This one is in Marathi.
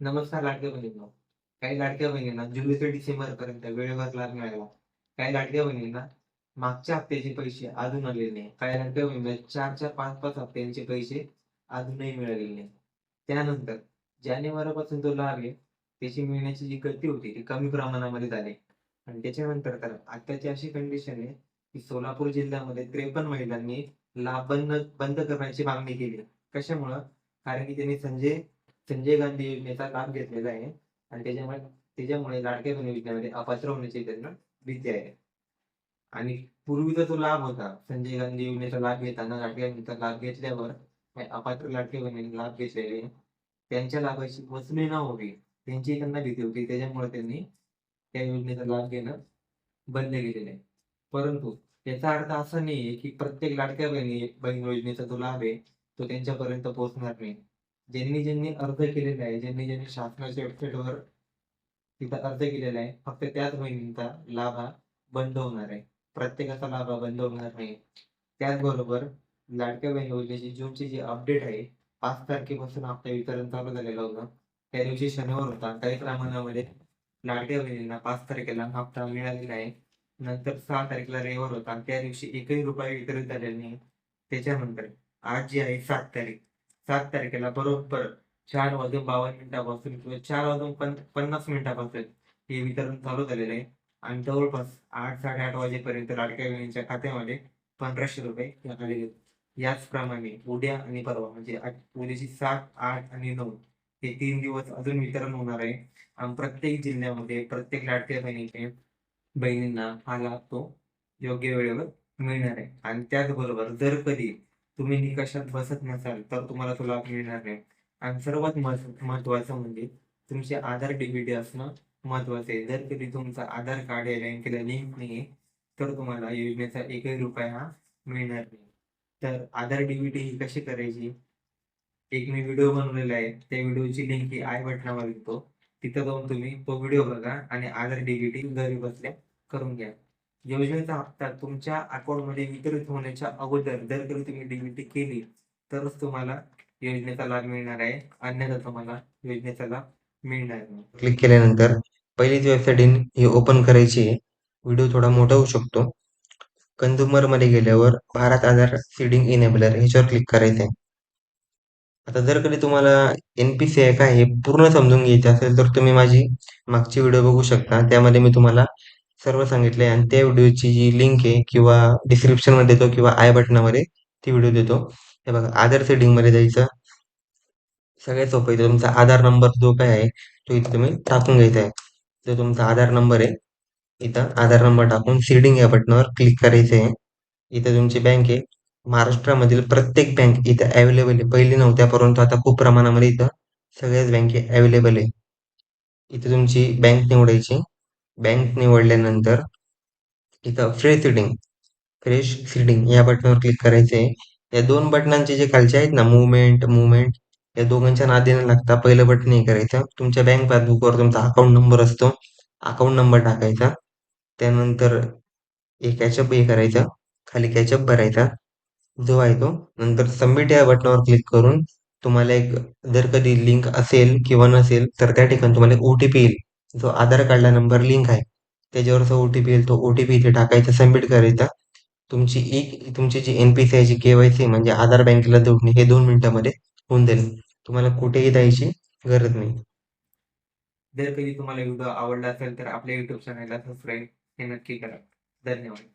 नमस्कार लाडक्या बहिणींना. काही लाडक्या बहिणींना जुलै ते डिसेंबर पर्यंत वेळेवर लाभ मिळाला. काही लाडक्या बहिणींना मागच्या हप्त्याचे पैसे अजून आलेले नाही. काही लाडक्या बहिणींना चार चार पाच पाच हप्त्यांचे पैसे अजूनही मिळालेले नाही. त्यानंतर जानेवारीपासून जो लाभ आहे त्याची मिळण्याची जी गती होती ती कमी प्रमाणामध्ये झाली. आणि त्याच्यानंतर तर आताची अशी कंडिशन आहे की सोलापूर जिल्ह्यामध्ये त्रेपन्न महिलांनी लाभ बंद बंद करण्याची मागणी केली. कशामुळं? कारण की त्यांनी संजय संजय गांधी योजनेचा लाभ घेतलेला आहे. आणि त्याच्यामुळे त्याच्यामुळे लाडक्या बहीण योजनेमध्ये अपात्र होण्याची त्यांना भीती आहे. आणि पूर्वीचा जो लाभ होता संजय गांधी योजनेचा लाभ घेताना लाडक्या बहिणीचा लाभ घेतल्यावर अपात्र लाडक्या बहिणींनी लाभ घेतलेले त्यांच्या लाभाची वसुली न होवी त्यांची त्यांना भीती होती. त्याच्यामुळे त्यांनी त्या योजनेचा लाभ घेणं बंद केलेलं आहे. परंतु याचा अर्थ असा नाहीये की प्रत्येक लाडक्या बहिणी बहीण योजनेचा जो लाभ आहे तो त्यांच्यापर्यंत पोहोचणार नाही. ज्यांनी ज्यांनी अर्ज केलेला आहे ज्यांनी ज्यांनी शासनाच्या वेबसाईटवर तिथं अर्ज केलेला आहे फक्त त्याच बहिणींचा लाभ हा बंद होणार आहे. प्रत्येकाचा लाभ हा बंद होणार नाही. त्याचबरोबर लाडक्या बहीण योजनेची जूनची जी अपडेट आहे पाच तारखेपासून हप्ता वितरण चालू झालेलं होतं. त्या दिवशी शनिवार होता. काही प्रमाणामध्ये लाडक्या बहिणींना पाच तारखेला हप्ता मिळालेला आहे. नंतर सहा तारखेला रविवार होता. त्या दिवशी एकही रुपये वितरित झालेला नाही. त्याच्यानंतर आज जी आहे सात तारीख. सात तारखेला बरोबर चार वाजून बावन्न मिनिटापासून किंवा चार वाजून पन पन्नास मिनिटापासून हे वितरण चालू झालेलं आहे. आणि जवळपास आठ साडेआठ वाजेपर्यंत लाडक्या बहिणीच्या खात्यामध्ये पंधराशे रुपये आलेले आहेत. याचप्रमाणे उद्या आणि परवा म्हणजे उद्याची सात आठ आणि नऊ हे तीन दिवस अजून वितरण होणार आहे. आणि प्रत्येक जिल्ह्यामध्ये प्रत्येक लाडक्या बहिणीचे बहिणींना हा लाभ तो योग्य वेळेवर मिळणार आहे. आणि त्याचबरोबर जर कधी तुम्ही निकषात बसत नसाल तर तुम्हाला तो लाभ मिळणार नाही. आणि सर्वात महत्वाचं म्हणजे तुमचे आधार डीबीटी असणं महत्वाचं आहे. जर कधी तुमचा आधार कार्ड या बँकेला लिंक नाही तर तुम्हाला योजनेचा एकही रुपया हा मिळणार नाही. तर आधार डीबीडी ही कशी करायची? एक मी व्हिडिओ बनवलेला आहे. त्या व्हिडिओची लिंक ही आय बटनावर येतो. तिथं जाऊन तुम्ही तो व्हिडिओ बघा आणि आधार डीबीटी घरी बसल्या करून घ्या. योजनेचा हप्ता तुमच्या अकाउंटमध्ये वितरित होण्याच्या अगोदर जर कधी तुम्ही डीबीटी केली तरच तुम्हाला योजनेचा लाभ मिळणार आहे. अन्यथा तुम्हाला योजनेचा लाभ मिळणार नाही. क्लिक केल्यानंतर पहिलीच वेबसाईट ही ओपन करायची आहे. व्हिडिओ थोडा मोठा होऊ शकतो. कंझ्युमरमध्ये गेल्यावर भारत आधार सीडिंग इनेबलर ह्याच्यावर क्लिक करायचं आहे आता जर कधी तुम्हाला एन पी सी आय काय हे पूर्ण समजून घ्यायचं असेल तर तुम्ही माझी मागची व्हिडिओ बघू शकता. त्यामध्ये मी तुम्हाला सर्व सांगितले आणि त्या व्हिडिओची जी लिंक आहे किंवा डिस्क्रिप्शनमध्ये देतो किंवा आय बटनामध्ये ती व्हिडिओ देतो. हे बघा आधार सेटिंगमध्ये जायचं. सगळ्यात सोपं आहे. तुमचा आधार नंबर जो काय आहे तो इथे तुम्ही टाकून घ्यायचा आहे. जो तुमचा आधार नंबर आहे इथं आधार नंबर टाकून सीडिंग या बटनावर क्लिक करायचं आहे. इथं तुमची बँक आहे. महाराष्ट्रामधील प्रत्येक बँक इथं अवेलेबल आहे. पहिली नव्हत्या परंतु आता खूप प्रमाणामध्ये इथं सगळ्याच बँके अवेलेबल आहे. इथं तुमची बँक निवडायची. बँक निवडल्यानंतर इथं फ्रेश सीडिंग फ्रेश सीडिंग या बटनावर क्लिक करायचं आहे या दोन बटनांचे जे खालचे आहेत ना मुवमेंट मुवमेंट या दोघांच्या नादीनं लागता पहिलं बटन हे करायचं. तुमच्या बँक पासबुकवर तुमचा अकाउंट नंबर असतो. अकाउंट नंबर टाकायचा. त्यानंतर एक कॅचअप हे करायचा. खाली कॅचअप भरायचा. जो आहे तो. नंतर सबमिट या बटनावर क्लिक करून तुम्हाला एक जर कधी लिंक असेल किंवा नसेल तर त्या ठिकाणी तुम्हाला एक ओ टी पी येईल. जो आधार कार्डला नंबर लिंक आहे. त्याच्यावरचा ओ टी पी येईल. तो ओ टी पी इथे टाकायचा सबमिट करायचा. तुमची ई तुमची जी एन पी सी आयची के वाय सी म्हणजे आधार बँकेला जोडणे हे दोन मिनिटामध्ये होऊन जाईल. तुम्हाला कुठेही जायची गरज नाही. जर कधी तुम्हाला व्हिडिओ आवडला असेल तर आपल्या युट्यूब चॅनलला सबस्क्राईब हे नक्की करा. धन्यवाद.